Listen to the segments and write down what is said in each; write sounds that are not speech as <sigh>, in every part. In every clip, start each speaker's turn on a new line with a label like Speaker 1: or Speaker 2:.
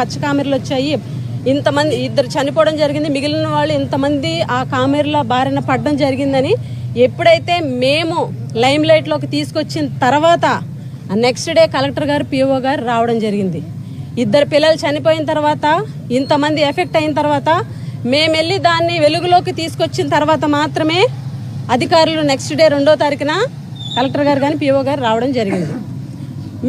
Speaker 1: పచ్చ కామెర్లు వచ్చాయి. ఇంతమంది ఇద్దరు చనిపోవడం జరిగింది. మిగిలిన వాళ్ళు ఇంతమంది ఆ కామెర్ల బారిన పడడం జరిగిందని ఎప్పుడైతే మేము లైమ్ లైట్లోకి తీసుకొచ్చిన తర్వాత నెక్స్ట్ డే కలెక్టర్ గారు పిఓ గారు రావడం జరిగింది. ఇద్దరు పిల్లలు చనిపోయిన తర్వాత ఇంతమంది ఎఫెక్ట్ అయిన తర్వాత మేము వెళ్ళి దాన్ని వెలుగులోకి తీసుకొచ్చిన తర్వాత మాత్రమే అధికారులు నెక్స్ట్ డే రెండో తారీఖున కలెక్టర్ గారు కానీ పిఓ గారు రావడం జరిగింది.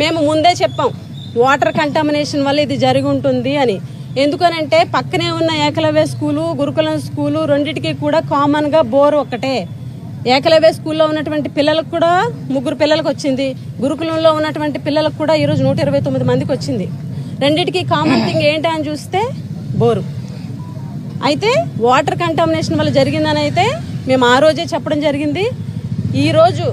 Speaker 1: మేము ముందే చెప్పాం. వాటర్ కంటామినేషన్ వల్ల ఇది జరిగి ఉంటుంది అని. ఎందుకనంటే పక్కనే ఉన్న ఏకలవ్య స్కూలు గురుకులం స్కూలు రెండిటికి కూడా కామన్గా బోర్ ఒక్కటే. ఏకలవ్య స్కూల్లో ఉన్నటువంటి పిల్లలకు కూడా ముగ్గురు పిల్లలకు వచ్చింది. గురుకులంలో ఉన్నటువంటి పిల్లలకు కూడా ఈరోజు నూట ఇరవై తొమ్మిది మందికి వచ్చింది. రెండిటికి కామన్ థింగ్ <clears throat> ఏంటి అని చూస్తే బోరు అయితే వాటర్ కంటామినేషన్ వల్ల జరిగిందని అయితే మేము ఆ రోజే చెప్పడం జరిగింది. ఈరోజు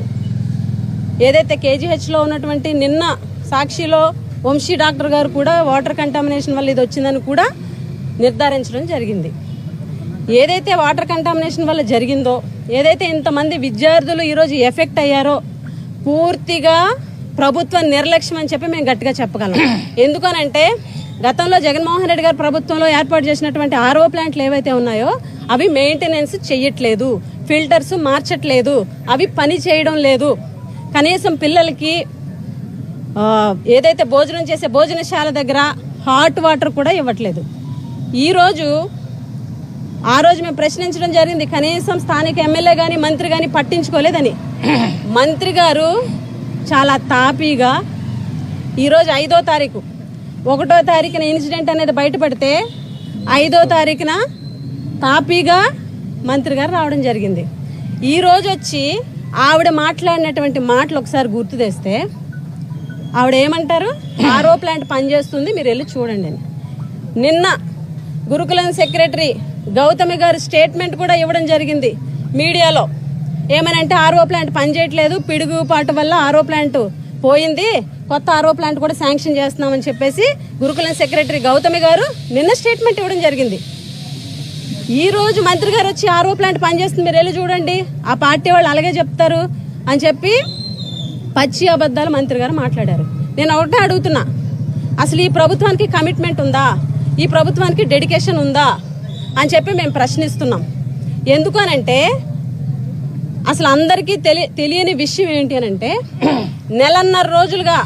Speaker 1: ఏదైతే కేజీహెచ్లో ఉన్నటువంటి నిన్న సాక్షిలో వంశీ డాక్టర్ గారు కూడా వాటర్ కంటామినేషన్ వల్ల ఇది వచ్చిందని కూడా నిర్ధారించడం జరిగింది. ఏదైతే వాటర్ కంటామినేషన్ వల్ల జరిగిందో ఏదైతే ఇంతమంది విద్యార్థులు ఈరోజు ఎఫెక్ట్ అయ్యారో పూర్తిగా ప్రభుత్వ నిర్లక్ష్యం అని చెప్పి మేము గట్టిగా చెప్పగలం. <clears throat> ఎందుకనంటే గతంలో జగన్మోహన్ రెడ్డి గారు ప్రభుత్వంలో ఏర్పాటు చేసినటువంటి ఆర్ఓ ప్లాంట్లు ఏవైతే ఉన్నాయో అవి మెయింటెనెన్స్ చెయ్యట్లేదు ఫిల్టర్స్ మార్చట్లేదు అవి పని చేయడం లేదు. కనీసం పిల్లలకి ఏదైతే భోజనం చేసే భోజనశాల దగ్గర హాట్ వాటర్ కూడా ఇవ్వట్లేదు. ఈరోజు ఆ రోజు మేము ప్రశ్నించడం జరిగింది కనీసం స్థానిక ఎమ్మెల్యే కానీ మంత్రి కానీ పట్టించుకోలేదని. మంత్రి గారు చాలా తాపీగా ఈరోజు ఐదో తారీఖు ఒకటో తారీఖున ఇన్సిడెంట్ అనేది బయటపడితే ఐదో తారీఖున తాపీగా మంత్రి గారు రావడం జరిగింది. ఈరోజు వచ్చి ఆవిడ మాట్లాడినటువంటి మాటలు ఒకసారి గుర్తు తెస్తే ఆవిడ ఏమంటారు ఆరో ప్లాంట్ పనిచేస్తుంది మీరు వెళ్ళి చూడండి అని. నిన్న గురుకులం సెక్రటరీ గౌతమి గారు స్టేట్మెంట్ కూడా ఇవ్వడం జరిగింది మీడియాలో. ఏమనంటే ఆర్ఓ ప్లాంట్ పనిచేయట్లేదు పిడుగుపాటు వల్ల ఆర్ఓ ప్లాంట్ పోయింది కొత్త ఆర్ఓ ప్లాంట్ కూడా శాంక్షన్ చేస్తున్నామని చెప్పేసి గురుకులం సెక్రటరీ గౌతమి గారు నిన్న స్టేట్మెంట్ ఇవ్వడం జరిగింది. ఈ రోజు మంత్రి గారు వచ్చి ఆర్ఓ ప్లాంట్ పనిచేస్తుంది మీరు వెళ్ళి చూడండి. ఆ పార్టీ వాళ్ళు అలాగే చెప్తారు అని చెప్పి పచ్చి అబద్ధాలు మంత్రి గారు మాట్లాడారు. నేను ఒకటే అడుగుతున్నా. అసలు ఈ ప్రభుత్వానికి కమిట్మెంట్ ఉందా? ఈ ప్రభుత్వానికి డెడికేషన్ ఉందా? అని చెప్పి మేము ప్రశ్నిస్తున్నాం. ఎందుకు అనంటే అసలు అందరికీ తెలి తెలియని విషయం ఏంటి అని అంటే నెలన్నర రోజులుగా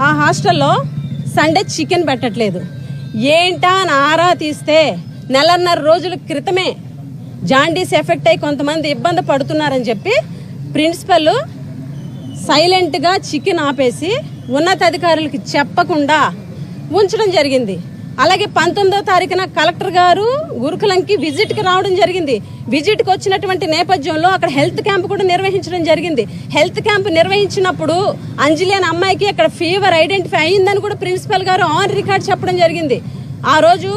Speaker 1: ఆ హాస్టల్లో సండే చికెన్ పెట్టట్లేదు. ఏంటా అని ఆరా తీస్తే నెలన్నర రోజుల క్రితమే జాండీస్ ఎఫెక్ట్ అయి కొంతమంది ఇబ్బంది పడుతున్నారని చెప్పి ప్రిన్సిపల్ సైలెంట్గా చికెన్ ఆపేసి ఉన్నతాధికారులకి చెప్పకుండా ఉంచడం జరిగింది. అలాగే పంతొమ్మిదో తారీఖున కలెక్టర్ గారు గురుకులంకి విజిట్కి రావడం జరిగింది. విజిట్కి వచ్చినటువంటి నేపథ్యంలో అక్కడ హెల్త్ క్యాంప్ కూడా నిర్వహించడం జరిగింది. హెల్త్ క్యాంప్ నిర్వహించినప్పుడు అంజలి అనే అమ్మాయికి అక్కడ ఫీవర్ ఐడెంటిఫై అయిందని కూడా ప్రిన్సిపల్ గారు ఆన్ రికార్డ్ చెప్పడం జరిగింది. ఆ రోజు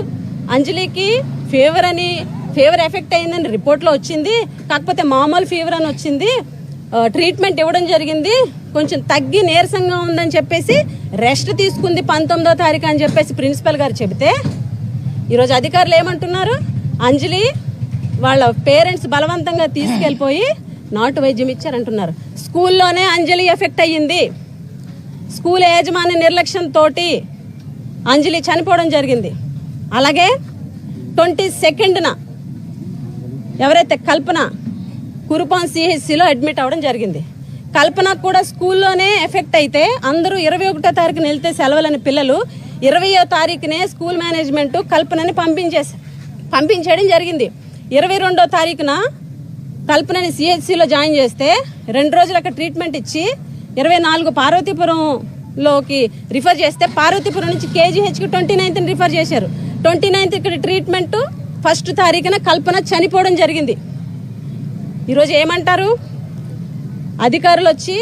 Speaker 1: అంజలికి ఫీవర్ అని ఫీవర్ ఎఫెక్ట్ అయిందని రిపోర్ట్లో వచ్చింది. కాకపోతే మామూలు ఫీవర్ అని వచ్చింది. ట్రీట్మెంట్ ఇవ్వడం జరిగింది. కొంచెం తగ్గి నీరసంగా ఉందని చెప్పేసి రెస్ట్ తీసుకుంది పంతొమ్మిదో తారీఖు అని చెప్పేసి ప్రిన్సిపల్ గారు చెబితే. ఈరోజు అధికారులు ఏమంటున్నారు? అంజలి వాళ్ళ పేరెంట్స్ బలవంతంగా తీసుకెళ్ళిపోయి నాటు వైద్యం ఇచ్చారంటున్నారు. స్కూల్లోనే అంజలి ఎఫెక్ట్ అయ్యింది. స్కూల్ యజమాని నిర్లక్ష్యంతో అంజలి చనిపోవడం జరిగింది. అలాగే ట్వంటీ సెకండ్న ఎవరైతే కల్పన కురుపాన్ సిహెచ్సిలో అడ్మిట్ అవ్వడం జరిగింది. కల్పన కూడా స్కూల్లోనే ఎఫెక్ట్ అయితే అందరూ ఇరవై ఒకటో తారీఖున వెళ్తే సెలవులని పిల్లలు ఇరవయో తారీఖునే స్కూల్ మేనేజ్మెంట్ కల్పనని పంపించేసి పంపించేయడం జరిగింది. ఇరవై రెండో తారీఖున కల్పనని సిహెచ్సిలో జాయిన్ చేస్తే రెండు రోజులు అక్కడ ట్రీట్మెంట్ ఇచ్చి ఇరవై నాలుగు పార్వతీపురంలోకి రిఫర్ చేస్తే పార్వతీపురం నుంచి కేజీహెచ్కి ట్వంటీ నైన్త్ని రిఫర్ చేశారు. ట్వంటీ నైన్త్ ఇక్కడ ట్రీట్మెంట్ ఫస్ట్ తారీఖున కల్పన చనిపోవడం జరిగింది. ఈరోజు ఏమంటారు? అధికారులు వచ్చి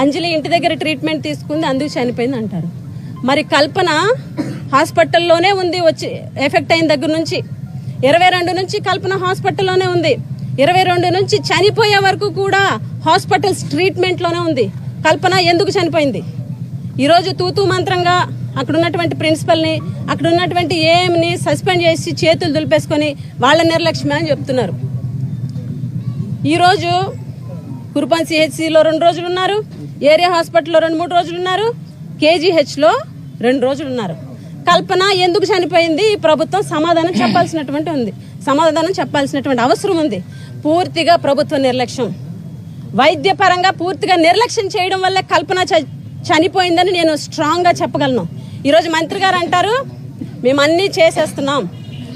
Speaker 1: అంజలి ఇంటి దగ్గర ట్రీట్మెంట్ తీసుకుంది అందుకు చనిపోయింది అంటారు. మరి కల్పన హాస్పిటల్లోనే ఉంది వచ్చి ఎఫెక్ట్ అయిన దగ్గర నుంచి. ఇరవై రెండు నుంచి కల్పన హాస్పిటల్లోనే ఉంది. ఇరవై రెండు నుంచి చనిపోయే వరకు కూడా హాస్పిటల్స్ ట్రీట్మెంట్లోనే ఉంది. కల్పన ఎందుకు చనిపోయింది? ఈరోజు తూతూ మంత్రంగా అక్కడ ఉన్నటువంటి ప్రిన్సిపల్ని అక్కడ ఉన్నటువంటి ఏఎంని సస్పెండ్ చేసి చేతులు దులిపేసుకొని వాళ్ళ నిర్లక్ష్యమే అని చెప్తున్నారు. ఈరోజు కురుపాన్ సిహెచ్సిలో రెండు రోజులు ఉన్నారు ఏరియా హాస్పిటల్లో రెండు మూడు రోజులు ఉన్నారు కేజీహెచ్లో రెండు రోజులు ఉన్నారు. కల్పన ఎందుకు చనిపోయింది? ఈ ప్రభుత్వం సమాధానం చెప్పాల్సినటువంటి ఉంది. సమాధానం చెప్పాల్సినటువంటి అవసరం ఉంది. పూర్తిగా ప్రభుత్వ నిర్లక్ష్యం. వైద్యపరంగా పూర్తిగా నిర్లక్ష్యం చేయడం వల్ల కల్పన చ- చనిపోయిందని నేను స్ట్రాంగ్గా చెప్పగలను. ఈరోజు మంత్రి గారు అంటారు మేము అన్నీ చేసేస్తున్నాం.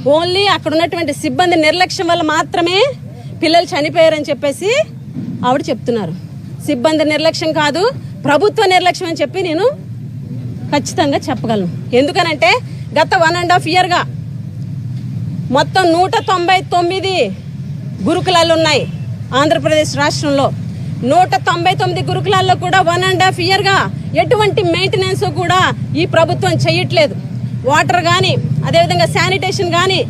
Speaker 1: ఓన్లీ అక్కడ ఉన్నటువంటి సిబ్బంది నిర్లక్ష్యం వల్ల మాత్రమే పిల్లలు చనిపోయారని చెప్పేసి ఆవిడ చెప్తున్నారు. సిబ్బంది నిర్లక్ష్యం కాదు ప్రభుత్వ నిర్లక్ష్యం అని చెప్పి నేను ఖచ్చితంగా చెప్పగలను. ఎందుకనంటే గత వన్ అండ్ హాఫ్ ఇయర్గా మొత్తం నూట తొంభై తొమ్మిది గురుకులాలు ఉన్నాయి ఆంధ్రప్రదేశ్ రాష్ట్రంలో. నూట తొంభై తొమ్మిది గురుకులాల్లో కూడా వన్ అండ్ హాఫ్ ఇయర్గా ఎటువంటి మెయింటెనెన్స్ కూడా ఈ ప్రభుత్వం చేయట్లేదు. వాటర్ కానీ అదేవిధంగా శానిటేషన్ కానీ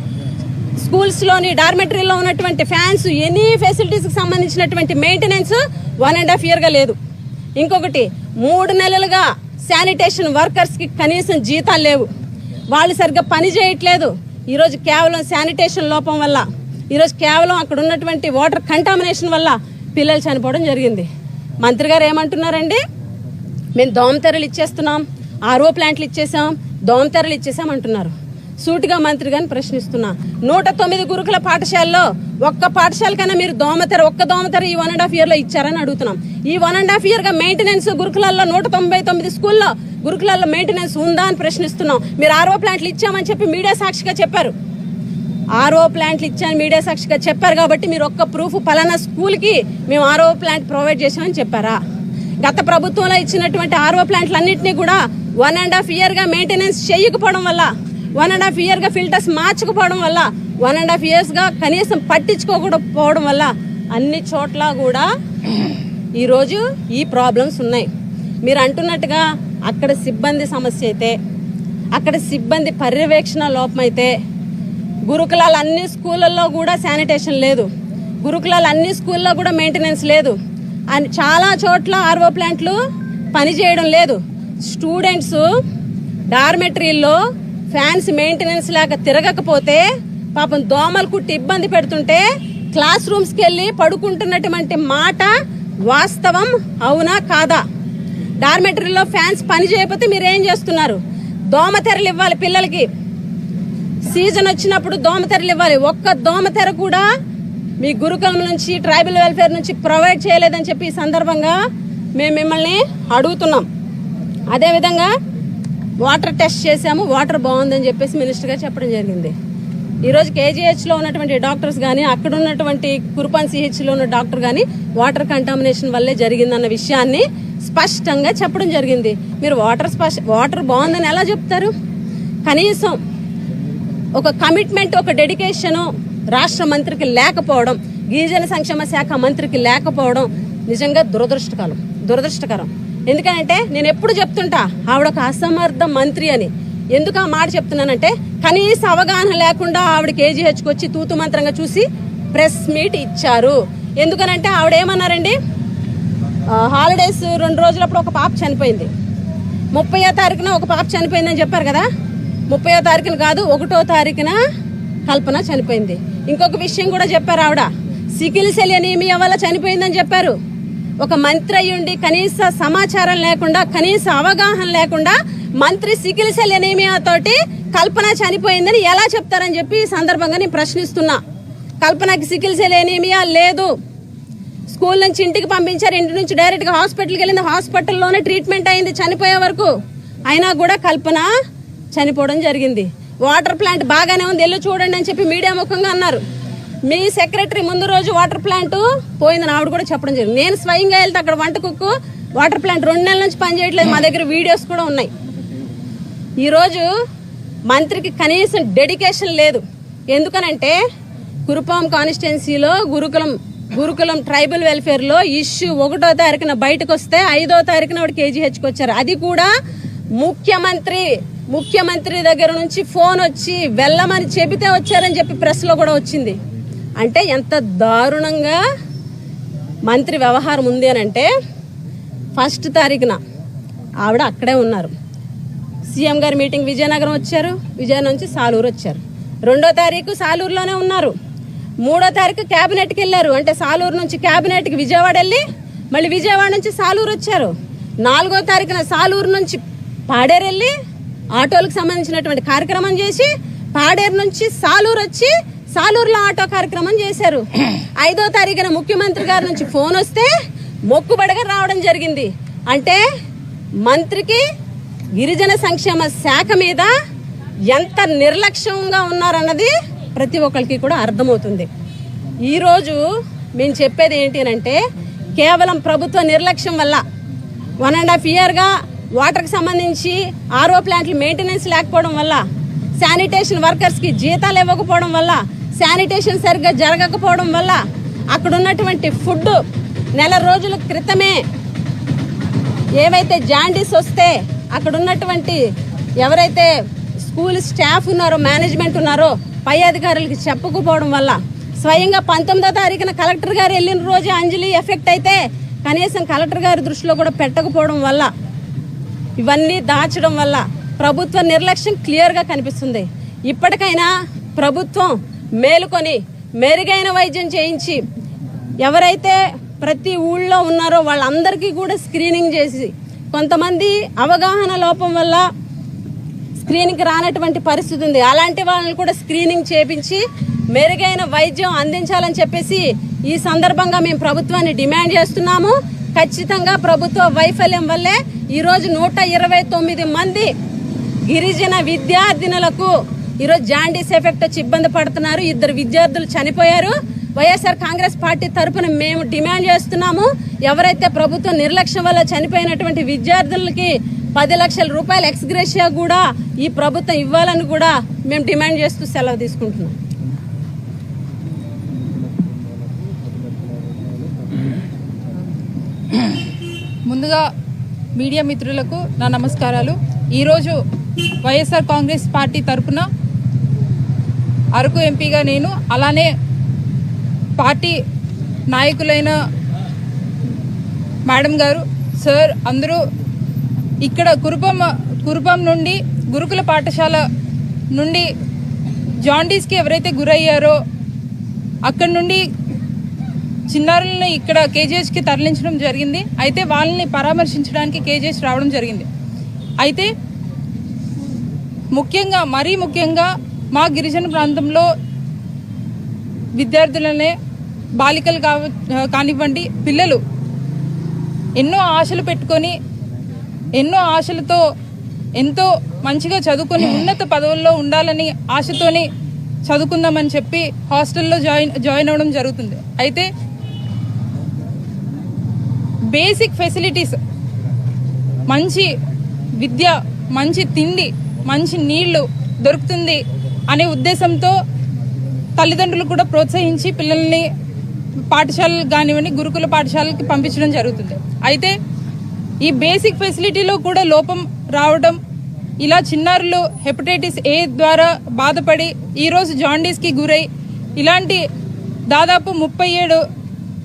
Speaker 1: స్కూల్స్లోని డార్మెటరీలో ఉన్నటువంటి ఫ్యాన్స్ ఎనీ ఫెసిలిటీస్కి సంబంధించినటువంటి మెయింటెనెన్స్ వన్ అండ్ హాఫ్ ఇయర్గా లేదు. ఇంకొకటి మూడు నెలలుగా శానిటేషన్ వర్కర్స్కి కనీసం జీతాలు లేవు. వాళ్ళు సరిగ్గా పని చేయట్లేదు. ఈరోజు కేవలం శానిటేషన్ లోపం వల్ల ఈరోజు కేవలం అక్కడ ఉన్నటువంటి వాటర్ కంటామినేషన్ వల్ల పిల్లలు చనిపోవడం జరిగింది. మంత్రి గారు ఏమంటున్నారండి? మేము దోమతెరలు ఇచ్చేస్తున్నాం ఆర్ఓ ప్లాంట్లు ఇచ్చేసాం దోమతెరలు ఇచ్చేసాం అంటున్నారు సూటిగా మంత్రి గారిని ప్రశ్నిస్తున్నా. నూట తొమ్మిది గురుకుల పాఠశాలలో ఒక్క పాఠశాల కన్నా మీరు దోమతెర ఒక్క దోమతెర ఈ వన్ అండ్ హాఫ్ ఇయర్లో ఇచ్చారని అడుగుతున్నాం. ఈ వన్ అండ్ హాఫ్ ఇయర్గా మెయింటెనెన్స్ గురుకులాల్లో నూట తొంభై తొమ్మిది స్కూల్లో గురుకులాల్లో మెయింటెనెన్స్ ఉందా అని ప్రశ్నిస్తున్నాం. మీరు ఆర్ఓ ప్లాంట్లు ఇచ్చామని చెప్పి మీడియా సాక్షిగా చెప్పారు. ఆర్ఓ ప్లాంట్లు ఇచ్చాను మీడియా సాక్షిగా చెప్పారు కాబట్టి మీరు ఒక్క ప్రూఫ్ పలానా స్కూల్కి మేము ఆర్ఓ ప్లాంట్ ప్రొవైడ్ చేసామని చెప్పారా? గత ప్రభుత్వంలో ఇచ్చినటువంటి ఆర్ఓ ప్లాంట్లు అన్నింటినీ కూడా వన్ అండ్ హాఫ్ ఇయర్గా మెయింటెనెన్స్ చేయకపోవడం వల్ల వన్ అండ్ హాఫ్ ఇయర్గా ఫిల్టర్స్ మార్చకపోవడం వల్ల వన్ అండ్ హాఫ్ ఇయర్స్గా కనీసం పట్టించుకోకపోవడం వల్ల అన్ని చోట్ల కూడా ఈరోజు ఈ ప్రాబ్లమ్స్ ఉన్నాయి. మీరు అంటున్నట్టుగా అక్కడ సిబ్బంది సమస్య అయితే అక్కడ సిబ్బంది పర్యవేక్షణ లోపమైతే గురుకులాలు అన్ని స్కూళ్ళల్లో కూడా శానిటేషన్ లేదు. గురుకులాలు అన్ని స్కూల్లో కూడా మెయింటెనెన్స్ లేదు. అని చాలా చోట్ల ఆర్వో ప్లాంట్లు పనిచేయడం లేదు. స్టూడెంట్స్ డార్మెటరీల్లో ఫ్యాన్స్ మెయింటెనెన్స్ లేక తిరగకపోతే పాపం దోమలు కుట్టి ఇబ్బంది పెడుతుంటే క్లాస్ రూమ్స్కి వెళ్ళి పడుకుంటున్నటువంటి మాట వాస్తవం అవునా కాదా? డార్మెటరీలో ఫ్యాన్స్ పని చేయకపోతే మీరు ఏం చేస్తున్నారు దోమతెరలు ఇవ్వాలి పిల్లలకి. సీజన్ వచ్చినప్పుడు దోమతెరలు ఇవ్వాలి. ఒక్క దోమతెర కూడా మీ గురుకులం నుంచి ట్రైబల్ వెల్ఫేర్ నుంచి ప్రొవైడ్ చేయలేదని చెప్పి ఈ సందర్భంగా మేము మిమ్మల్ని అడుగుతున్నాం. అదేవిధంగా వాటర్ టెస్ట్ చేసాము వాటర్ బాగుందని చెప్పేసి మినిస్టర్ గారు చెప్పడం జరిగింది. ఈరోజు కేజీహెచ్లో ఉన్నటువంటి డాక్టర్స్ కానీ అక్కడ ఉన్నటువంటి కురుపాన్ సిహెచ్లో ఉన్న డాక్టర్ కానీ వాటర్ కంటామినేషన్ వల్లే జరిగిందన్న విషయాన్ని స్పష్టంగా చెప్పడం జరిగింది. మీరు వాటర్ స్పష్ట వాటర్ బాగుందని ఎలా చెప్తారు? కనీసం ఒక కమిట్మెంట్ ఒక డెడికేషను రాష్ట్ర మంత్రికి లేకపోవడం గిరిజన సంక్షేమ శాఖ మంత్రికి లేకపోవడం నిజంగా దురదృష్టకరం దురదృష్టకరం. ఎందుకంటే నేను ఎప్పుడు చెప్తుంటా ఆవిడ ఒక అసమర్థ మంత్రి అని. ఎందుకు ఆ మాట చెప్తున్నానంటే కనీస అవగాహన లేకుండా ఆవిడ కేజీహెచ్కి వచ్చి తూతు మంత్రంగా చూసి ప్రెస్ మీట్ ఇచ్చారు. ఎందుకనంటే ఆవిడ ఏమన్నారండి హాలిడేస్ రెండు రోజులప్పుడు ఒక పాప చనిపోయింది. ముప్పయో తారీఖున ఒక పాప చనిపోయిందని చెప్పారు కదా? ముప్పయో తారీఖున కాదు ఒకటో తారీఖున కల్పన చనిపోయింది. ఇంకొక విషయం కూడా చెప్పారు ఆవిడ. సికిల్ సెల్ ఎనీమియా వల్ల చనిపోయిందని చెప్పారు. ఒక మంత్రి అయ్యుండి కనీస సమాచారం లేకుండా కనీస అవగాహన లేకుండా మంత్రి సికిల్ సెల్ కల్పన చనిపోయిందని ఎలా చెప్తారని చెప్పి ఈ సందర్భంగా నేను ప్రశ్నిస్తున్నా. కల్పనకి సికిల్ సెల్ ఎనీమియా లేదు. స్కూల్ నుంచి ఇంటికి పంపించారు. ఇంటి నుంచి డైరెక్ట్గా హాస్పిటల్కి వెళ్ళింది. హాస్పిటల్లోనే ట్రీట్మెంట్ అయింది చనిపోయే వరకు. అయినా కూడా కల్పన చనిపోవడం జరిగింది. వాటర్ ప్లాంట్ బాగానే ఉంది. వెళ్ళి చూడండి అని చెప్పి మీడియా ముఖంగా అన్నారు. మీ సెక్రటరీ ముందు రోజు వాటర్ ప్లాంట్ పోయిందని ఆవిడ కూడా చెప్పడం జరిగింది. నేను స్వయంగా వెళ్తే అక్కడ వంట కుక్కు వాటర్ ప్లాంట్ రెండు నెలల నుంచి పనిచేయట్లేదు మా దగ్గర వీడియోస్ కూడా ఉన్నాయి. ఈరోజు మంత్రికి కనీసం డెడికేషన్ లేదు. ఎందుకనంటే కురుపాం కాన్స్టిట్యున్సీలో గురుకులం గురుకులం ట్రైబల్ వెల్ఫేర్లో ఇష్యూ ఒకటో తారీఖున బయటకు వస్తే ఐదో తారీఖున వాడు కేజీహెచ్కి వచ్చారు. అది కూడా ముఖ్యమంత్రి ముఖ్యమంత్రి దగ్గర నుంచి ఫోన్ వచ్చి వెళ్ళమని చెబితే వచ్చారని చెప్పి ప్రెస్లో కూడా వచ్చింది. అంటే ఎంత దారుణంగా మంత్రి వ్యవహారం ఉంది అని అంటే ఫస్ట్ తారీఖున ఆవిడ అక్కడే ఉన్నారు. సీఎం గారి మీటింగ్ విజయనగరం వచ్చారు. విజయనగరం నుంచి సాలూరు వచ్చారు. రెండో తారీఖు సాలూరులోనే ఉన్నారు. మూడో తారీఖు క్యాబినెట్కి వెళ్ళారు. అంటే సాలూరు నుంచి క్యాబినెట్కి విజయవాడ వెళ్ళి మళ్ళీ విజయవాడ నుంచి సాలూరు వచ్చారు. నాలుగో తారీఖున సాలూరు నుంచి పాడేరు వెళ్ళి ఆటోలకు సంబంధించినటువంటి కార్యక్రమం చేసి పాడేరు నుంచి సాలూరు వచ్చి సాలూరులో ఆటో కార్యక్రమం చేశారు. ఐదో తారీఖున ముఖ్యమంత్రి గారి నుంచి ఫోన్ వస్తే మొక్కుబడిగా రావడం జరిగింది. అంటే మంత్రికి గిరిజన సంక్షేమ శాఖ మీద ఎంత నిర్లక్ష్యంగా ఉన్నారన్నది ప్రతి ఒక్కరికి కూడా అర్థమవుతుంది. ఈరోజు మేము చెప్పేది ఏంటి అంటే కేవలం ప్రభుత్వ నిర్లక్ష్యం వల్ల వన్ అండ్ హాఫ్ ఇయర్గా వాటర్కి సంబంధించి ఆర్ఓ ప్లాంట్లు మెయింటెనెన్స్ లేకపోవడం వల్ల శానిటేషన్ వర్కర్స్కి జీతాలు ఇవ్వకపోవడం వల్ల శానిటేషన్ సరిగ్గా జరగకపోవడం వల్ల అక్కడ ఉన్నటువంటి ఫుడ్ నెల రోజుల క్రితమే ఏవైతే జాండీస్ వస్తే అక్కడ ఉన్నటువంటి ఎవరైతే స్కూల్ స్టాఫ్ ఉన్నారో మేనేజ్మెంట్ ఉన్నారో పై అధికారులకి చెప్పకపోవడం వల్ల స్వయంగా పంతొమ్మిదో తారీఖున కలెక్టర్ గారు వెళ్ళిన రోజు అంజలి ఎఫెక్ట్ అయితే కనీసం కలెక్టర్ గారి దృష్టిలో కూడా పెట్టకపోవడం వల్ల ఇవన్నీ దాచడం వల్ల ప్రభుత్వ నిర్లక్ష్యం క్లియర్గా కనిపిస్తుంది. ఇప్పటికైనా ప్రభుత్వం మేలుకొని మెరుగైన వైద్యం చేయించి ఎవరైతే ప్రతి ఊళ్ళో ఉన్నారో వాళ్ళందరికీ కూడా స్క్రీనింగ్ చేసి కొంతమంది అవగాహన లోపం వల్ల స్క్రీనింగ్కి రానటువంటి పరిస్థితి ఉంది. అలాంటి వాళ్ళని కూడా స్క్రీనింగ్ చేపించి మెరుగైన వైద్యం అందించాలని చెప్పేసి ఈ సందర్భంగా మేము ప్రభుత్వాన్ని డిమాండ్ చేస్తున్నాము. ఖచ్చితంగా ప్రభుత్వ వైఫల్యం వల్లే ఈరోజు నూట ఇరవై తొమ్మిది మంది గిరిజన విద్యార్థినులకు ఈరోజు జాండీస్ ఎఫెక్ట్ వచ్చి ఇబ్బంది పడుతున్నారు. ఇద్దరు విద్యార్థులు చనిపోయారు. వైఎస్ఆర్ కాంగ్రెస్ పార్టీ తరపున మేము డిమాండ్ చేస్తున్నాము. ఎవరైతే ప్రభుత్వం నిర్లక్ష్యం వల్ల చనిపోయినటువంటి విద్యార్థులకి పది లక్షల రూపాయల ఎక్స్గ్రేషియా కూడా ఈ ప్రభుత్వం ఇవ్వాలని కూడా మేము డిమాండ్ చేస్తూ సెలవు తీసుకుంటున్నాం.
Speaker 2: ముందుగా మీడియా మిత్రులకు నా నమస్కారాలు. ఈరోజు వైఎస్ఆర్ కాంగ్రెస్ పార్టీ తరపున అరకు ఎంపీగా నేను అలానే పార్టీ నాయకులైన మేడం గారు సార్ అందరూ ఇక్కడ కురుపం కురుపం నుండి గురుకుల పాఠశాల నుండి జాండీస్కి ఎవరైతే గురయ్యారో అక్కడి నుండి చిన్నారులను ఇక్కడ కేజీహెచ్కి తరలించడం జరిగింది. అయితే వాళ్ళని పరామర్శించడానికి కేజీహెచ్ రావడం జరిగింది. అయితే ముఖ్యంగా మరీ ముఖ్యంగా మా గిరిజన ప్రాంతంలో విద్యార్థులనే బాలికలు కావ కానివ్వండి పిల్లలు ఎన్నో ఆశలు పెట్టుకొని ఎన్నో ఆశలతో ఎంతో మంచిగా చదువుకొని ఉన్నత పదవుల్లో ఉండాలని ఆశతోని చదువుకుందామని చెప్పి హాస్టల్లో జాయిన్ జాయిన్ అవ్వడం జరుగుతుంది. అయితే బేసిక్ ఫెసిలిటీస్ మంచి విద్య మంచి తిండి మంచి నీళ్ళు దొరుకుతుంది అనే ఉద్దేశంతో తల్లిదండ్రులు కూడా ప్రోత్సహించి పిల్లల్ని పాఠశాలలు కానివ్వండి గురుకుల పాఠశాలకి పంపించడం జరుగుతుంది. అయితే ఈ బేసిక్ ఫెసిలిటీలో కూడా లోపం రావడం ఇలా చిన్నారులు హెపటైటిస్ ఏ ద్వారా బాధపడి ఈరోజు జాండీస్కి గురై ఇలాంటి దాదాపు ముప్పై ఏడు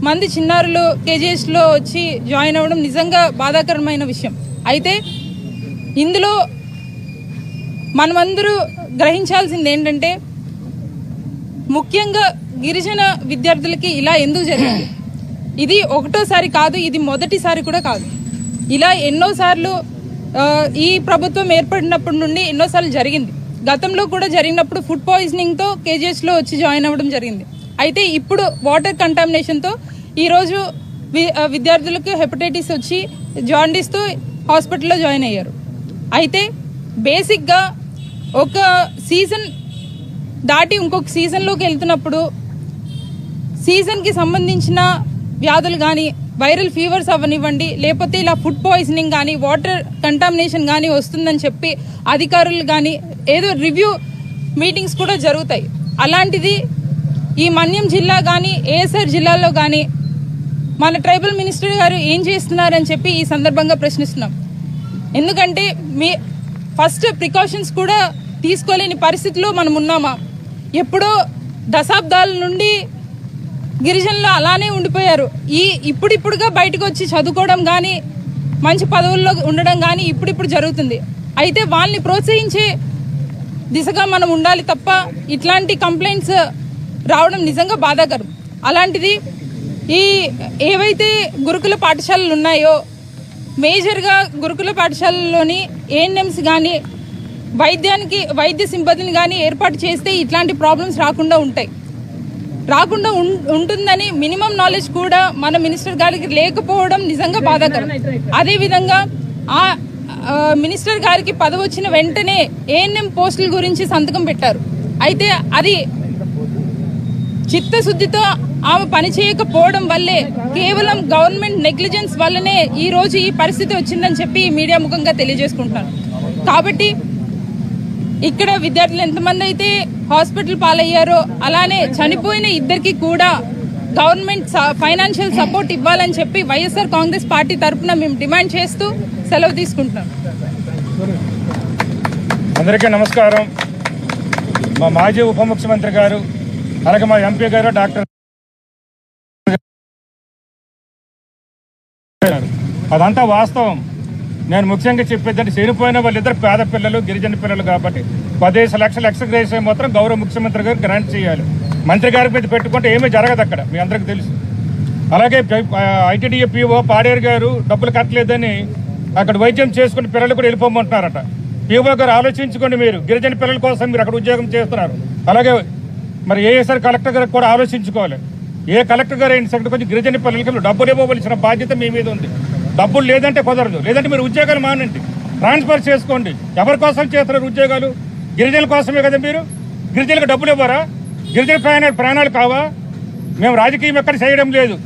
Speaker 2: మంది చిన్నారులు కేజీఎస్లో వచ్చి జాయిన్ అవ్వడం నిజంగా బాధాకరమైన విషయం. అయితే ఇందులో మనమందరూ గ్రహించాల్సింది ఏంటంటే ముఖ్యంగా గిరిజన విద్యార్థులకి ఇలా ఎందుకు జరిగింది? ఇది ఒకటోసారి కాదు ఇది మొదటిసారి కూడా కాదు. ఇలా ఎన్నోసార్లు ఈ ప్రభుత్వం ఏర్పడినప్పటి నుండి ఎన్నోసార్లు జరిగింది. గతంలో కూడా జరిగినప్పుడు ఫుడ్ పాయిజనింగ్తో కేజీహెచ్లో వచ్చి జాయిన్ అవ్వడం జరిగింది. అయితే ఇప్పుడు వాటర్ కంటామినేషన్తో ఈరోజు వి విద్యార్థులకు హెపటైటిస్ వచ్చి జాండీస్తో హాస్పిటల్లో జాయిన్ అయ్యారు. అయితే బేసిక్గా ఒక సీజన్ దాటి ఇంకొక సీజన్లోకి వెళ్తున్నప్పుడు సీజన్కి సంబంధించిన వ్యాధులు కానీ వైరల్ ఫీవర్స్ అవ్వనివ్వండి లేకపోతే ఇలా ఫుడ్ పాయిజనింగ్ కానీ వాటర్ కంటామినేషన్ కానీ వస్తుందని చెప్పి అధికారులు కానీ ఏదో రివ్యూ మీటింగ్స్ కూడా జరుగుతాయి. అలాంటిది ఈ మన్యం జిల్లా కానీ ఏఎస్ఆర్ జిల్లాలో కానీ మన ట్రైబల్ మినిస్టర్ గారు ఏం చేస్తున్నారని చెప్పి ఈ సందర్భంగా ప్రశ్నిస్తున్నాం. ఎందుకంటే మీ ఫస్ట్ ప్రికాషన్స్ కూడా తీసుకోలేని పరిస్థితిలో మనం ఉన్నామా? ఎప్పుడో దశాబ్దాల నుండి గిరిజనులు అలానే ఉండిపోయారు. ఈ ఇప్పుడిప్పుడుగా బయటకు వచ్చి చదువుకోవడం కానీ మంచి పదవుల్లో ఉండడం కానీ ఇప్పుడిప్పుడు జరుగుతుంది. అయితే వాళ్ళని ప్రోత్సహించే దిశగా మనం ఉండాలి తప్ప ఇట్లాంటి కంప్లైంట్స్ రావడం నిజంగా బాధాకరం. అలాంటిది ఈ ఏవైతే గురుకుల పాఠశాలలు ఉన్నాయో మేజర్గా గురుకుల పాఠశాలలోని ఏఎన్ఎంస్ కానీ వైద్యానికి వైద్య సిబ్బందిని కానీ ఏర్పాటు చేస్తే ఇట్లాంటి ప్రాబ్లమ్స్ రాకుండా ఉంటాయి. రాకుండా ఉం- ఉంటుందని మినిమం నాలెడ్జ్ కూడా మన మినిస్టర్ గారికి లేకపోవడం నిజంగా బాధాకరం. అదేవిధంగా ఆ మినిస్టర్ గారికి పదవి వచ్చిన వెంటనే ఏఎన్ఎం పోస్టుల గురించి సంతకం పెట్టారు. అయితే అది చిత్తశుద్ధితో ఆమె పని చేయకపోవడం వల్లే కేవలం గవర్నమెంట్ నెగ్లిజెన్స్ వల్లనే ఈ రోజు ఈ పరిస్థితి వచ్చిందని చెప్పి మీడియా ముఖంగా తెలియజేసుకుంటున్నాను కాబట్టి ఇక్కడ విద్యార్థులు ఎంతమంది అయితే హాస్పిటల్ పాలయ్యారో అలానే చనిపోయిన ఇద్దరికి కూడా గవర్నమెంట్ ఫైనాన్షియల్ సపోర్ట్ ఇవ్వాలని చెప్పి వైఎస్ఆర్ కాంగ్రెస్ పార్టీ తరఫున మేము డిమాండ్ చేస్తూ సెలవు తీసుకుంటున్నాం.
Speaker 3: అందరికీ నమస్కారం. మా మాజీ ఉప ముఖ్యమంత్రి గారు అలాగే మా ఎంపీ గారు డాక్టర్ అదంతా వాస్తవం. నేను ముఖ్యంగా చెప్పేదంటే చనిపోయిన వాళ్ళిద్దరు పేద పిల్లలు గిరిజన పిల్లలు కాబట్టి పదిహేను లక్షలు ఎక్స్గ్రేస్ మాత్రం గౌరవ ముఖ్యమంత్రి గారు గ్రాంట్ చేయాలి. మంత్రి గారి మీద పెట్టుకుంటే ఏమీ జరగదు అక్కడ మీ అందరికీ తెలుసు. అలాగే ఐటీడీఏ పిఓ పాడేరు గారు డబ్బులు కట్టలేదని అక్కడ వైద్యం చేసుకుని పిల్లలు కూడా వెళ్ళిపోమంటున్నారట. పిఓ గారు ఆలోచించుకోండి మీరు గిరిజన పిల్లల కోసం మీరు అక్కడ ఉద్యోగం చేస్తున్నారు. అలాగే మరి ఏఎస్ఆర్ కలెక్టర్ గారు కూడా ఆలోచించుకోవాలి. ఏ కలెక్టర్ గారు అయిన సరే కొంచెం గిరిజన పిల్లలకి డబ్బులు ఇవ్వవలసిన బాధ్యత మీ మీద ఉంది. డబ్బులు లేదంటే కుదరదు. లేదంటే మీరు ఉద్యోగాలు మానండి. ట్రాన్స్ఫర్ చేసుకోండి. ఎవరి కోసం చేస్తున్నారు ఉద్యోగాలు? గిరిజనుల కోసమే కదా మీరు? గిరిజనులకు డబ్బులు ఇవ్వరా? గిరిజన ప్రాణాలు ప్రాణాలు కావా? మేము రాజకీయం ఎక్కడ చేయడం లేదు.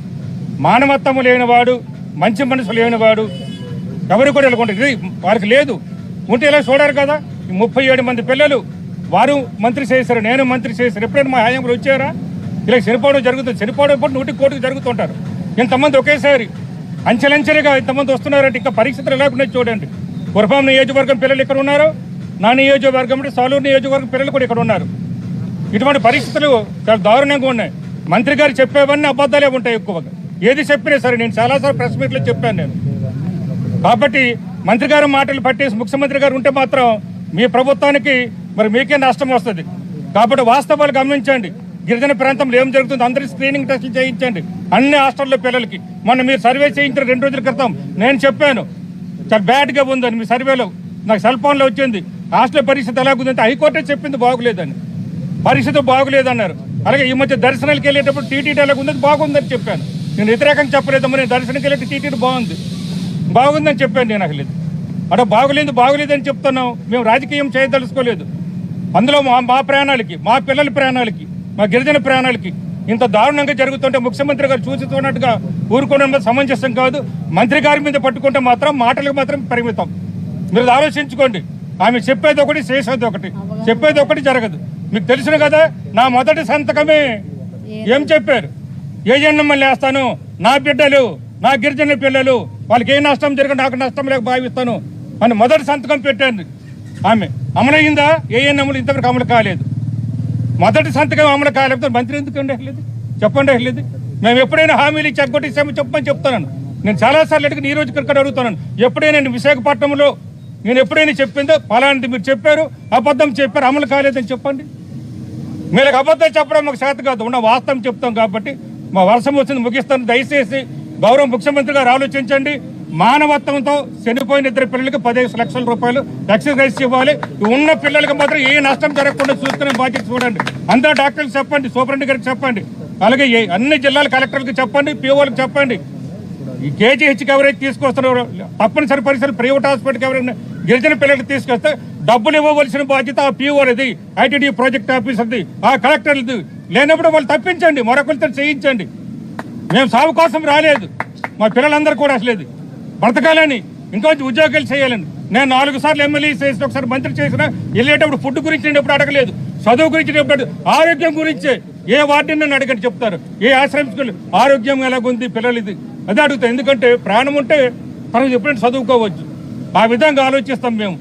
Speaker 3: మానవత్వము లేనివాడు మంచి మనసు లేనివాడు ఎవరు కూడా వెళ్ళకుండా ఇది వారికి లేదు. ఉంటే ఇలా చూడారు కదా? ముప్పై ఏడు మంది పిల్లలు వారు మంత్రి చేశారు నేను మంత్రి చేశారు. ఎప్పుడైనా మా హాయంలో వచ్చారా? ఇలా చనిపోవడం జరుగుతుంది. చనిపోవడం ఇప్పుడు నూటికి కోటికి జరుగుతుంటారు. ఇంతమంది ఒకేసారి అంచెలంచెలుగా ఇంతమంది వస్తున్నారంటే ఇంకా పరిస్థితులు ఎలా ఉన్నాయి చూడండి. కురపాం నియోజకవర్గం పిల్లలు ఇక్కడ ఉన్నారు. నా నియోజకవర్గం అంటే సాలూరు నియోజకవర్గం పిల్లలు కూడా ఇక్కడ ఉన్నారు. ఇటువంటి పరిస్థితులు చాలా దారుణంగా ఉన్నాయి. మంత్రి గారు చెప్పేవన్నీ అబద్ధాలే ఉంటాయి ఎక్కువగా. ఏది చెప్పినా సరే నేను చాలాసార్లు ప్రెస్ మీట్లో చెప్పాను నేను. కాబట్టి మంత్రి గారు మాటలు పట్టేసి ముఖ్యమంత్రి గారు ఉంటే మాత్రం మీ ప్రభుత్వానికి మరి మీకే నష్టం వస్తుంది. కాబట్టి వాస్తవాలు గమనించండి. గిరిజన ప్రాంతంలో ఏం జరుగుతుంది అందరికీ స్క్రీనింగ్ టెస్టులు చేయించండి. అన్ని హాస్టల్లో పిల్లలకి. మొన్న మీరు సర్వే చేయించిన రెండు రోజుల క్రితం నేను చెప్పాను. చాలా బ్యాడ్గా ఉందని మీ సర్వేలో నాకు సెల్ ఫోన్లో వచ్చింది. హాస్టల్ పరిస్థితి ఎలాగుందంటే హైకోర్టే చెప్పింది బాగులేదని. పరిస్థితి బాగులేదన్నారు. అలాగే ఈ మధ్య దర్శనాలకు వెళ్ళేటప్పుడు టీటీడీ ఎలాగుందని ఉంది బాగుందని చెప్పాను. నేను వ్యతిరేకంగా చెప్పలేదమ్మా నేను దర్శనంకి వెళ్ళేట టీటీడీ బాగుంది. బాగుందని చెప్పాను నేను అసలు. అటు బాగులేదు బాగులేదని చెప్తున్నాం మేము రాజకీయం చేయదలుచుకోలేదు. అందులో మా మా ప్రాణాలకి మా పిల్లల ప్రాణాలకి మా గిరిజన ప్రాణాలకి ఇంత దారుణంగా జరుగుతుంటే ముఖ్యమంత్రి గారు చూసి ఊరుకోవడం సమంజసం కాదు. మంత్రి గారి మీద పట్టుకుంటే మాత్రం మాటలకు మాత్రం పరిమితం. మీరు ఆలోచించుకోండి. ఆమె చెప్పేది ఒకటి చేసేది ఒకటి. చెప్పేది ఒకటి జరగదు. మీకు తెలుసును కదా నా మొదటి సంతకమే. ఏం చెప్పారు? ఏ జన్మల్ని వేస్తాను? నా బిడ్డలు నా గిరిజన పిల్లలు వాళ్ళకి ఏ నష్టం జరిగి నాకు నష్టం లేక భావిస్తాను. అని మొదటి సంతకం పెట్టాను ఆమె అమలయ్యిందా? ఏ ఎన్నములు ఇంతవరకు అమలు కాలేదు. మొదటి సంతకం అమలు కాలేకపోతే మంత్రి ఎందుకు అండి చెప్పండి వెళ్ళేది మేము ఎప్పుడైనా హామీలు ఇచ్చి ఎగ్గొట్టేసామో చెప్పమని చెప్తాను నేను చాలాసార్లు అడిగి ఈ రోజు ఇక్కడ అడుగుతున్నాను. ఎప్పుడైనా విశాఖపట్నంలో నేను ఎప్పుడైనా చెప్పిందో ఫలాంటి మీరు చెప్పారు అబద్ధం చెప్పారు అమలు కాలేదని చెప్పండి. మీరు అబద్ధం చెప్పడం మాకు చేత కాదు ఉన్న వాస్తవం చెప్తాం కాబట్టి మా వర్షం వచ్చింది ముగిస్తాను. దయచేసి గౌరవ ముఖ్యమంత్రి గారు ఆలోచించండి. మానవత్వంతో చనిపోయిన ఇద్దరు పిల్లలకి పదిహేను లక్షల రూపాయలు ఎక్సర్సైజ్ ఇవ్వాలి. ఉన్న పిల్లలకి మాత్రం ఏ నష్టం జరగకుండా చూసుకునే బాధ్యత చూడండి. అందరూ డాక్టర్లు చెప్పండి సూపరింటెండెంట్ గారికి చెప్పండి. అలాగే అన్ని జిల్లాల కలెక్టర్లకు చెప్పండి పీఓలకు చెప్పండి. ఈ కేజీహెచ్ కవరేజ్ తీసుకొస్తున్నారు తప్పనిసరి పరిస్థితులు ప్రైవేట్ హాస్పిటల్కి ఎవరైనా గిరిజన పిల్లలకు తీసుకొస్తే డబ్బులు ఇవ్వవలసిన బాధ్యత ఆ పీఓలది ఐటీడీ ప్రాజెక్ట్ ఆఫీసర్ది ఆ కలెక్టర్ది లేనప్పుడు వాళ్ళు తప్పించండి మరొకరితో చేయించండి. మేము సాగు కోసం రాలేదు. మా పిల్లలందరూ కూడా అసలేదు బ్రతకాలని ఇంకా ఉద్యోగాలు చేయాలని. నేను నాలుగు సార్లు ఎమ్మెల్యే చేసిన ఒకసారి మంత్రి చేసిన వెళ్ళేటప్పుడు ఫుడ్ గురించి నేను ఎప్పుడు అడగలేదు. చదువు గురించి నేను ఆరోగ్యం గురించి. ఏ వార్డుని నన్ను అడగండి చెప్తారు? ఏ ఆశ్రయం ఆరోగ్యం ఎలాగుంది ఇది అదే అడుగుతాం. ఎందుకంటే ప్రాణం ఉంటే తనకు ఎప్పుడైనా చదువుకోవచ్చు. ఆ విధంగా ఆలోచిస్తాం మేము.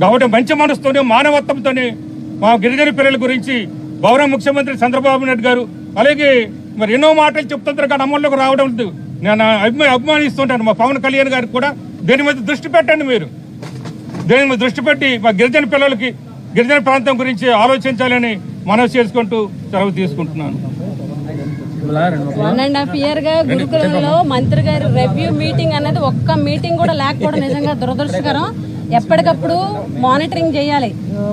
Speaker 3: కాబట్టి మంచి మనసుతోనే మానవత్వంతోనే మా గిరిజన పిల్లల గురించి గౌరవ ముఖ్యమంత్రి చంద్రబాబు నాయుడు గారు అలాగే మరి ఎన్నో మాటలు చెప్తుంటారు కానీ అమల్లోకి రావడం లేదు. నేను అభిమా అభిమానిస్తుంటాను మా పవన్ కళ్యాణ్ గారికి కూడా. దీని మీద దృష్టి పెట్టండి మీరు. దీని మీద దృష్టి పెట్టి మా గిరిజన పిల్లలకి గిరిజన ప్రాంతం గురించి ఆలోచించాలని మనవి చేసుకుంటూ సెలవు తీసుకుంటున్నాను.
Speaker 1: వన్ అండ్ హాఫ్ ఇయర్గా గురుకులంలో మంత్రి గారి రివ్యూ మీటింగ్ అనేది ఒక్క మీటింగ్ కూడా లేకపోవడం నిజంగా దురదృష్టకరం. ఎప్పటికప్పుడు మానిటరింగ్ చేయాలి.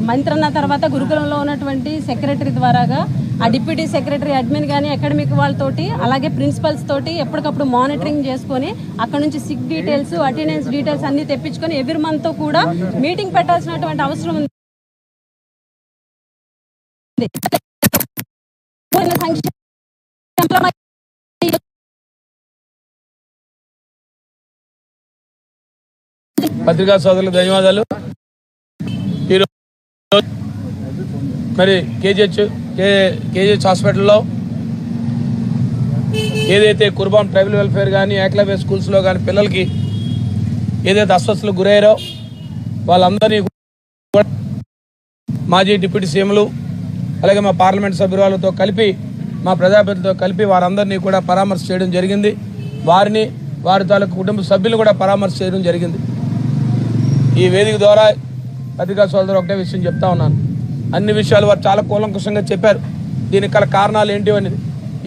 Speaker 1: మంత్రి అన్న తర్వాత గురుకులంలో ఉన్నటువంటి సెక్రటరీ ద్వారాగా ఆ డిప్యూటీ సెక్రటరీ అడ్మిన్ కానీ అకాడమిక్ వాళ్ళతోటి అలాగే ప్రిన్సిపల్స్ తోటి ఎప్పటికప్పుడు మానిటరింగ్ చేసుకొని అక్కడ నుంచి సిక్ డీటెయిల్స్ అటెండెన్స్ డీటెయిల్స్ అన్ని తెప్పించుకొని ఎవ్రీ మంత్ కూడా మీటింగ్ పెట్టాల్సినటువంటి అవసరం ఉంది.
Speaker 4: పత్రికా సోదరులకు ధన్యవాదాలు. ఈరోజు మరి కేజీహెచ్ కే కేజీహెచ్ హాస్పిటల్లో ఏదైతే కుర్బాన్ ట్రైబల్ వెల్ఫేర్ కానీ ఏకలవ్య స్కూల్స్లో కానీ పిల్లలకి ఏదైతే అస్వస్థలకు గురయ్యారో వాళ్ళందరినీ మాజీ డిప్యూటీ సీఎంలు అలాగే మా పార్లమెంట్ సభ్యురాలతో కలిపి మా ప్రజాప్రతితో కలిపి వారందరినీ కూడా పరామర్శ చేయడం జరిగింది. వారిని వారి తాలూకు కుటుంబ సభ్యులు కూడా పరామర్శ చేయడం జరిగింది. ఈ వేదిక ద్వారా పత్రికా సోదరు ఒకటే విషయం చెప్తా ఉన్నాను. అన్ని విషయాలు వారు చాలా కూలంకుషంగా చెప్పారు. దీనికి గల కారణాలు ఏంటి అనేది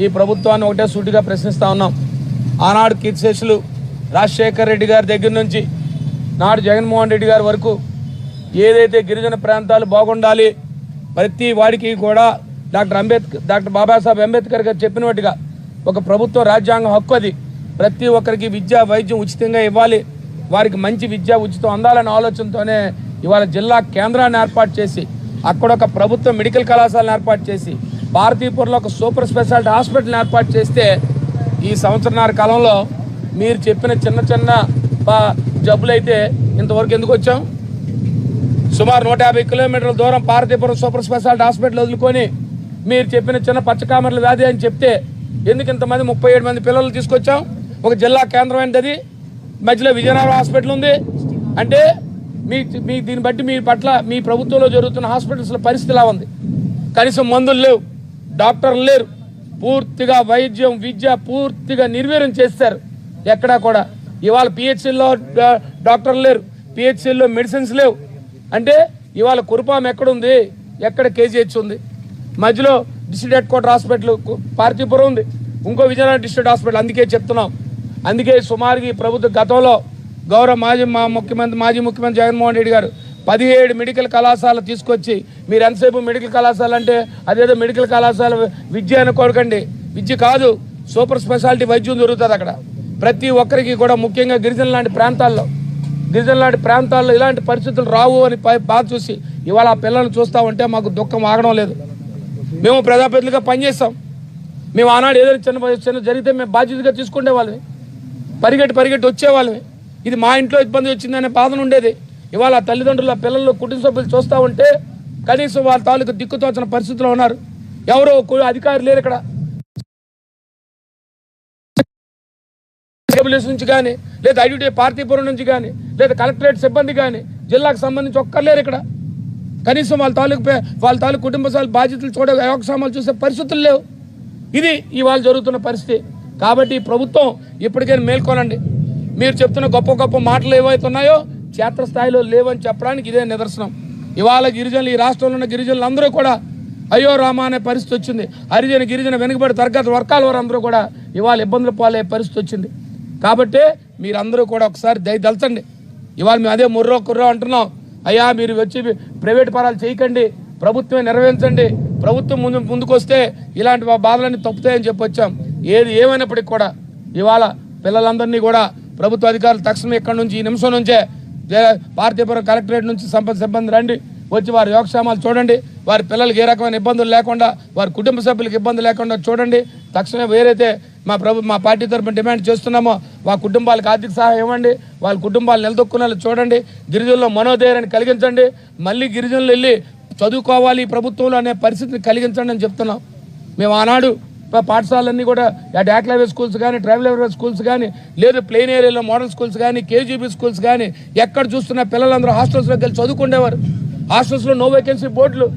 Speaker 4: ఈ ప్రభుత్వాన్ని ఒకటే సూటిగా ప్రశ్నిస్తూ ఉన్నాం. ఆనాడు కీర్తిశేషులు రాజశేఖర్ రెడ్డి గారి దగ్గర నుంచి నాడు జగన్మోహన్ రెడ్డి గారి వరకు ఏదైతే గిరిజన ప్రాంతాలు బాగుండాలి ప్రతి వాడికి కూడా డాక్టర్ అంబేద్కర్ డాక్టర్ బాబాసాహెబ్ అంబేద్కర్ గారు చెప్పినట్టుగా ఒక ప్రభుత్వ రాజ్యాంగ హక్కు అది. ప్రతి ఒక్కరికి విద్య వైద్యం ఉచితంగా ఇవ్వాలి. వారికి మంచి విద్య ఉచితం అందాలనే ఆలోచనతోనే ఇవాళ జిల్లా కేంద్రాన్ని ఏర్పాటు చేసి అక్కడ ఒక ప్రభుత్వ మెడికల్ కళాశాలను ఏర్పాటు చేసి భారతీపురంలో ఒక సూపర్ స్పెషాలిటీ హాస్పిటల్ ఏర్పాటు చేస్తే ఈ సంవత్సరన్నర కాలంలో మీరు చెప్పిన చిన్న చిన్న జబ్బులైతే ఇంతవరకు ఎందుకు వచ్చాం? సుమారు నూట యాభై కిలోమీటర్ల దూరం పార్వతీపురం సూపర్ స్పెషాలిటీ హాస్పిటల్ వదులుకొని మీరు చెప్పిన చిన్న పచ్చకామర్ల వ్యాధి అని చెప్తే ఎందుకు ఇంతమంది ముప్పై ఏడు మంది పిల్లలు తీసుకొచ్చాం? ఒక జిల్లా కేంద్రం ఏంటది మధ్యలో విజయనగరం హాస్పిటల్ ఉంది. అంటే మీ మీ దీన్ని బట్టి మీ పట్ల మీ ప్రభుత్వంలో జరుగుతున్న హాస్పిటల్స్లో పరిస్థితి ఎలా ఉంది? కనీసం మందులు లేవు. డాక్టర్లు లేరు. పూర్తిగా వైద్యం విద్య పూర్తిగా నిర్వీర్యం చేస్తారు. ఎక్కడా కూడా. ఇవాళ పిహెచ్సిలో డాక్టర్లు లేరు. పిహెచ్సిలో మెడిసిన్స్ లేవు. అంటే ఇవాళ కురుపాం ఎక్కడుంది? ఎక్కడ కేజీహెచ్ ఉంది? మధ్యలో district head quarter hospital Parthipuram Parthipuram ఉంది. ఇంకో విజయనగరం డిస్ట్రిక్ట్ హాస్పిటల్. అందుకే చెప్తున్నాం. అందుకే సుమారుగా ఈ ప్రభుత్వ గతంలో గౌరవ మాజీ మా ముఖ్యమంత్రి మాజీ ముఖ్యమంత్రి జగన్మోహన్ రెడ్డి గారు పదిహేడు మెడికల్ కళాశాల తీసుకొచ్చి మీరు ఎంతసేపు మెడికల్ కళాశాల అంటే అదేదో మెడికల్ కళాశాల విద్య అనుకోకండి విద్య కాదు సూపర్ స్పెషాలిటీ వైద్యం దొరుకుతుంది అక్కడ. ప్రతి ఒక్కరికి కూడా ముఖ్యంగా గిరిజన లాంటి ప్రాంతాల్లో గిరిజన లాంటి ప్రాంతాల్లో ఇలాంటి పరిస్థితులు రావు అని పై- బాధ చూసి ఇవాళ ఆ పిల్లల్ని చూస్తా ఉంటే మాకు దుఃఖం ఆగడం లేదు. మేము ప్రజాప్రతినిధిగా పనిచేస్తాం. మేము ఆనాడు ఏదైనా చిన్న చిన్న జరిగితే మేము బాధ్యతగా తీసుకునే వాళ్ళని పరిగెట్టి పరిగెట్టి వచ్చేవాళ్ళమే. ఇది మా ఇంట్లో ఇబ్బంది వచ్చిందనే బాధను ఉండేది. ఇవాళ తల్లిదండ్రుల పిల్లలు కుటుంబ సభ్యులు చూస్తూ ఉంటే కనీసం వాళ్ళ తాలూకు దిక్కుతోచిన పరిస్థితిలో ఉన్నారు. ఎవరో అధికారి లేరు ఇక్కడ. నుంచి కానీ లేదా ఐడిటీ పార్తీపురం నుంచి కానీ లేదా కలెక్టరేట్ సిబ్బంది కానీ జిల్లాకు సంబంధించి ఒక్కర్లేరు ఇక్కడ. కనీసం వాళ్ళ తాలూకు పే- వాళ్ళ తాలూకు కుటుంబ సభ్యుల బాధ్యతలు చూడ యోగక్షేమాలు చూసే పరిస్థితులు లేవు. ఇది ఇవాళ జరుగుతున్న పరిస్థితి. కాబట్టి ఈ ప్రభుత్వం ఇప్పటికైనా మేల్కొనండి. మీరు చెప్తున్న గొప్ప గొప్ప మాటలు ఏవైతే ఉన్నాయో క్షేత్రస్థాయిలో లేవని చెప్పడానికి ఇదే నిదర్శనం. ఇవాళ గిరిజనులు ఈ రాష్ట్రంలో ఉన్న గిరిజనులు అందరూ కూడా అయ్యో రామా అనే పరిస్థితి వచ్చింది. హరిజన గిరిజన వెనుకబడి తరగతి వర్గాల వారు అందరూ కూడా ఇవాళ ఇబ్బందులు పాలయ్యే పరిస్థితి వచ్చింది. కాబట్టి మీరందరూ కూడా ఒకసారి దయదలచండి ఇవాళ మేము అదే ముర్రో కుర్రో అంటున్నాం. అయ్యా మీరు వచ్చి ప్రైవేట్ పరాలు చేయకండి ప్రభుత్వమే నెరవేర్చండి ప్రభుత్వం ముందు ముందుకొస్తే ఇలాంటి బాధలన్నీ తప్పుతాయని చెప్పొచ్చాం. ఏది ఏమైనప్పటికీ కూడా ఇవాళ పిల్లలందరినీ కూడా ప్రభుత్వ అధికారులు తక్షణం ఇక్కడ నుంచి ఈ నిమిషం నుంచే భారతీయపురం కలెక్టరేట్ నుంచి సంపద సిబ్బంది రండి. వచ్చి వారి యోగక్షేమాలు చూడండి. వారి పిల్లలకి ఏ రకమైన ఇబ్బందులు లేకుండా వారి కుటుంబ సభ్యులకు ఇబ్బంది లేకుండా చూడండి. తక్షణమే వేరైతే మా ప్రభు మా పార్టీ తరఫున డిమాండ్ చేస్తున్నామో వాళ్ళ కుటుంబాలకు ఆర్థిక సహాయం ఇవ్వండి. వాళ్ళ కుటుంబాలు నిలదొక్కునేలా చూడండి. గిరిజనుల్లో మనోధైర్యాన్ని కలిగించండి. మళ్ళీ గిరిజనులు వెళ్ళి చదువుకోవాలి ప్రభుత్వంలో అనే పరిస్థితిని కలిగించండి అని చెప్తున్నాం. మేము ఆనాడు పాఠశాలన్నీ కూడా డాక్ లెవెల్ స్కూల్స్ కానీ ట్రైబల్ లెవెల్ స్కూల్స్ కానీ లేదు ప్లెయిన్ ఏరియాలో మోడల్ స్కూల్స్ కానీ కేజీబీ స్కూల్స్ కానీ ఎక్కడ చూస్తున్న పిల్లలందరూ హాస్టల్స్లోకి వెళ్ళి చదువుకుండేవారు. హాస్టల్స్లో నో వేకెన్సీ బోర్డులు.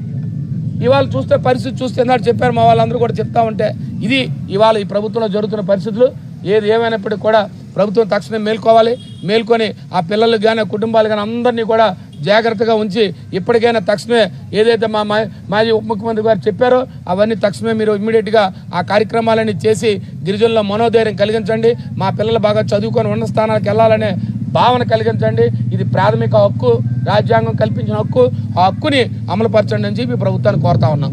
Speaker 4: ఇవాళ చూస్తే పరిస్థితి చూస్తే ఎందుకు చెప్పారు మా వాళ్ళందరూ కూడా చెప్తా ఉంటే ఇది ఇవాళ ఈ ప్రభుత్వంలో జరుగుతున్న పరిస్థితులు. ఏది ఏమైనప్పటికీ కూడా ప్రభుత్వం తక్షణం మేల్కోవాలి. మేల్కొని ఆ పిల్లలకు కానీ కుటుంబాలు కానీ అందరినీ కూడా జాగ్రత్తగా ఉంచి ఇప్పటికైనా తక్షణమే ఏదైతే మా మా- మాజీ ఉప ముఖ్యమంత్రి గారు చెప్పారో అవన్నీ తక్షణమే మీరు ఇమ్మీడియట్గా ఆ కార్యక్రమాలన్నీ చేసి గిరిజనుల మనోధైర్యం కలిగించండి మా పిల్లలు బాగా చదువుకొని ఉన్న స్థానాలకు వెళ్ళాలనే భావన కలిగించండి. ఇది ప్రాథమిక హక్కు రాజ్యాంగం కల్పించిన హక్కు ఆ హక్కుని అమలుపరచండి అని చెప్పి ప్రభుత్వాన్ని కోరుతా ఉన్నాం.